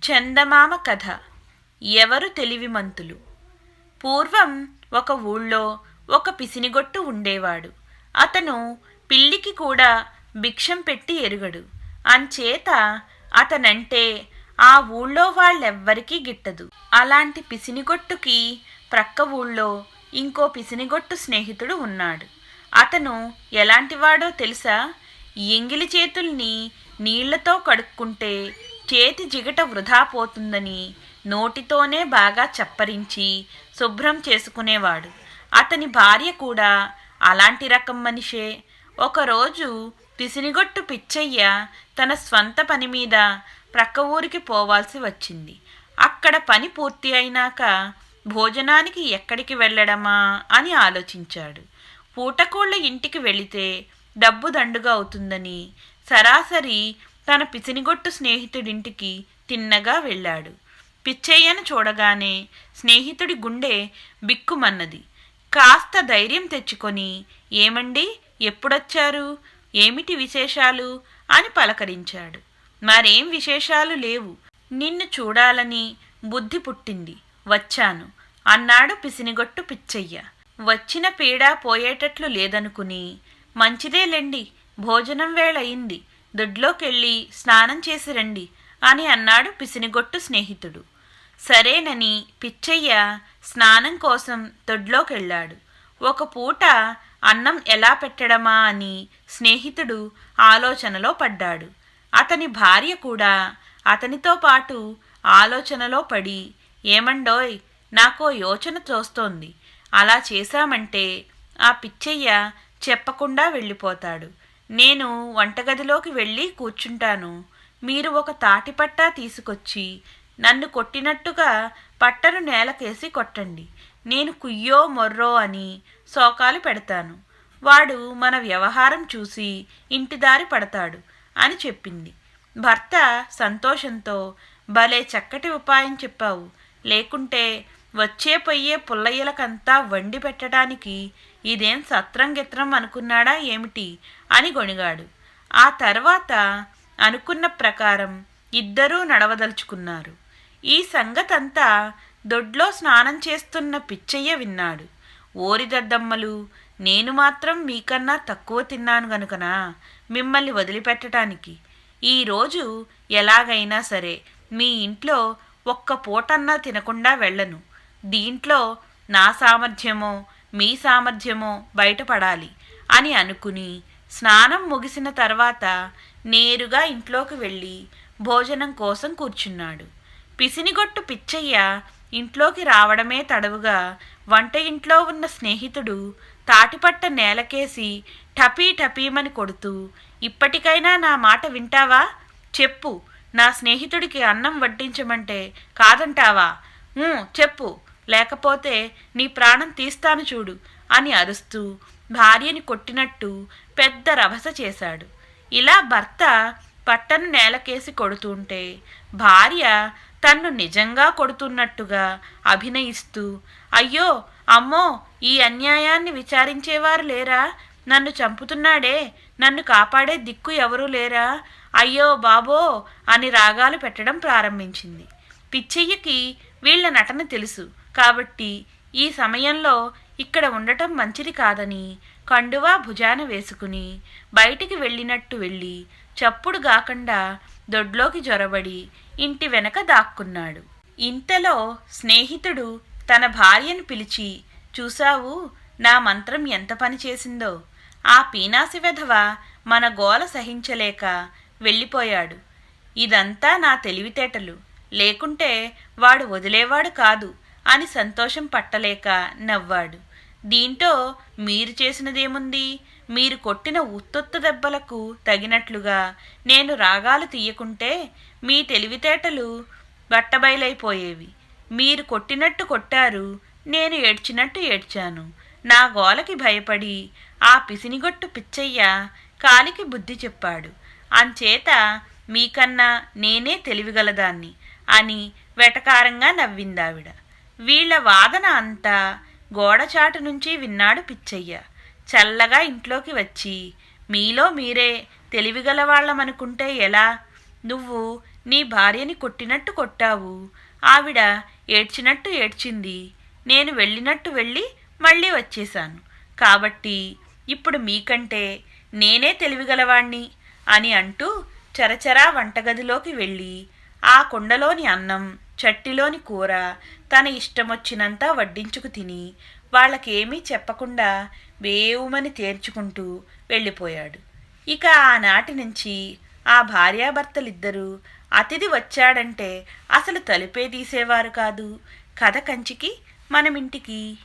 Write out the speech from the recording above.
చందమామ కథ. ఎవరు తెలివిమంతులు? పూర్వం ఒక ఊళ్ళో ఒక పిసినిగొట్టు ఉండేవాడు. అతను పిల్లికి కూడా భిక్షం పెట్టి ఎరుగడు. అంచేత అతనంటే ఆ ఊళ్ళో వాళ్ళెవ్వరికీ గిట్టదు. అలాంటి పిసినిగొట్టుకి ప్రక్క ఊళ్ళో ఇంకో పిసినిగొట్టు స్నేహితుడు ఉన్నాడు. అతను ఎలాంటివాడో తెలుసా? ఎంగిలి చేతుల్ని నీళ్ళతో కడుక్కుంటే చేతి జిగట వృధా పోతుందని నోటితోనే బాగా చప్పరించి శుభ్రం చేసుకునేవాడు. అతని భార్య కూడా అలాంటి రకం మనిషే. ఒకరోజు పిసినిగొట్టు పిచ్చయ్య తన స్వంత పని మీద ప్రక్క ఊరికి పోవాల్సి వచ్చింది. అక్కడ పని పూర్తి అయినాక భోజనానికి ఎక్కడికి వెళ్ళడమా అని ఆలోచించాడు. పూటకోళ్ళ ఇంటికి వెళితే డబ్బు దండుగా అవుతుందని సరాసరి తన పిసినిగొట్టు స్నేహితుడింటికి తిన్నగా వెళ్ళాడు. పిచ్చయ్యను చూడగానే స్నేహితుడి గుండె బిక్కుమన్నది. కాస్త ధైర్యం తెచ్చుకొని ఏమండి? ఎప్పుడొచ్చారు? ఏమిటి విశేషాలు? అని పలకరించాడు. మరేం విశేషాలు లేవు. నిన్ను చూడాలని బుద్ధి పుట్టింది. వచ్చాను అన్నాడు పిసినిగొట్టు పిచ్చయ్య. వచ్చిన పీడ పోయేటట్లు లేదనుకుని మంచిదేలెండి. భోజనం వేళయింది. దొడ్లోకెళ్ళి స్నానం చేసి రండి అని అన్నాడు పిసినిగొట్టు స్నేహితుడు. సరేనని పిచ్చయ్య స్నానం కోసం దొడ్లోకెళ్ళాడు. ఒక పూట అన్నం ఎలా పెట్టడమా అని స్నేహితుడు ఆలోచనలో పడ్డాడు. అతని భార్య కూడా అతనితో పాటు ఆలోచనలో పడి ఏమండోయ్ నాకో యోచన తోస్తోంది. అలా చేశామంటే ఆ పిచ్చయ్య చెప్పకుండా వెళ్ళిపోతాడు. నేను వంటగదిలోకి వెళ్ళి కూర్చుంటాను. మీరు ఒక తాటిపట్టా తీసుకొచ్చి నన్ను కొట్టినట్టుగా పట్టను నేలకేసి కొట్టండి. నేను కుయ్యో మొర్రో అని శోకాలు పెడతాను. వాడు మన వ్యవహారం చూసి ఇంటిదారి పడతాడు అని చెప్పింది. భర్త సంతోషంతో భలే చక్కటి ఉపాయం చెప్పావు. లేకుంటే వచ్చే పొయ్యే పుల్లయ్యలకంతా వండి పెట్టడానికి ఇదేం సత్రం గిత్రం అనుకున్నాడా ఏమిటి? అని గొణిగాడు. ఆ తర్వాత అనుకున్న ప్రకారం ఇద్దరూ నడవదలుచుకున్నారు. ఈ సంగతంతా దొడ్లో స్నానం చేస్తున్న పిచ్చయ్య విన్నాడు. ఓరిదద్దమ్మలు నేను మాత్రం మీకన్నా తక్కువ తిన్నాను గనుకనా? మిమ్మల్ని వదిలిపెట్టడానికి ఈరోజు ఎలాగైనా సరే మీ ఇంట్లో ఒక్క పూటన్నా తినకుండా వెళ్ళను. దీంట్లో నా సామర్థ్యమో మీ సామర్థ్యమో బయటపడాలి అని అనుకుని స్నానం ముగిసిన తర్వాత నేరుగా ఇంట్లోకి వెళ్ళి భోజనం కోసం కూర్చున్నాడు. పిసినిగొట్టు పిచ్చయ్య ఇంట్లోకి రావడమే తడవుగా వంట ఇంట్లో ఉన్న స్నేహితుడు తాటిపట్ట నేలకేసి టపీ టపీమని కొడుతూ ఇప్పటికైనా నా మాట వింటావా? చెప్పు. నా స్నేహితుడికి అన్నం వడ్డించమంటే కాదంటావా? చెప్పు. లేకపోతే నీ ప్రాణం తీస్తాను చూడు అని అరుస్తూ భార్యని కొట్టినట్టు పెద్ద రభస చేశాడు. ఇలా భర్త పట్టను నేలకేసి కొడుతుంటే భార్య తన్ను నిజంగా కొడుతున్నట్టుగా అభినయిస్తూ అయ్యో అమ్మో ఈ అన్యాయాన్ని విచారించేవారు లేరా? నన్ను చంపుతున్నాడే నన్ను కాపాడే దిక్కు ఎవరూ లేరా? అయ్యో బాబో అని రాగాలు పెట్టడం ప్రారంభించింది. పిచ్చయ్యకి వీళ్ళ నటన తెలుసు. కాబట్టి ఈ సమయంలో ఇక్కడ ఉండటం మంచిది కాదని కండువా భుజాన వేసుకుని బయటికి వెళ్ళినట్టు వెళ్ళి చప్పుడు గాకుండా దొడ్లోకి జొరబడి ఇంటి వెనక దాక్కున్నాడు. ఇంతలో స్నేహితుడు తన భార్యను పిలిచి చూసావు నా మంత్రం ఎంత పని చేసిందో. ఆ పీనాసి వెధవ మన గోల సహించలేక వెళ్ళిపోయాడు. ఇదంతా నా తెలివితేటలు. లేకుంటే వాడు వదిలేవాడు కాదు అని సంతోషం పట్టలేక నవ్వాడు. దీంతో మీరు చేసినదేముంది? మీరు కొట్టిన ఉత్తొత్త దెబ్బలకు తగినట్లుగా నేను రాగాలు తీయకుంటే మీ తెలివితేటలు బట్టబయలైపోయేవి. మీరు కొట్టినట్టు కొట్టారు నేను ఏడ్చినట్టు ఏడ్చాను. నా గోలకి భయపడి ఆ పిసినిగొట్టు పిచ్చయ్య కాలికి బుద్ధి చెప్పాడు. అంచేత మీకన్నా నేనే తెలివిగలదాన్ని. అని వెటకారంగా నవ్విందావిడ. వీళ్ళ వాదన అంతా గోడచాటు నుంచి విన్నాడు పిచ్చయ్య. చల్లగా ఇంట్లోకి వచ్చి మీలో మీరే తెలివిగలవాళ్ళమనుకుంటే ఎలా? నువ్వు నీ భార్యని కొట్టినట్టు కొట్టావు. ఆవిడ ఏడ్చినట్టు ఏడ్చింది. నేను వెళ్ళినట్టు వెళ్ళి మళ్ళీ వచ్చేశాను. కాబట్టి ఇప్పుడు మీకంటే నేనే తెలివిగలవాణ్ణి అని అంటూ చరచరా వంటగదిలోకి వెళ్ళి ఆ కుండలోని అన్నం చట్టిలోని కూర తన ఇష్టమొచ్చినంత వడ్డించుకు తిని వాళ్ళకేమీ చెప్పకుండా వేవుమని తేర్చుకుంటూ వెళ్ళిపోయాడు. ఇక ఆనాటి నుంచి ఆ భార్యాభర్తలిద్దరూ అతిథి వచ్చాడంటే అసలు తలుపే తీసేవారు కాదు. కథ కంచికి మనమింటికి.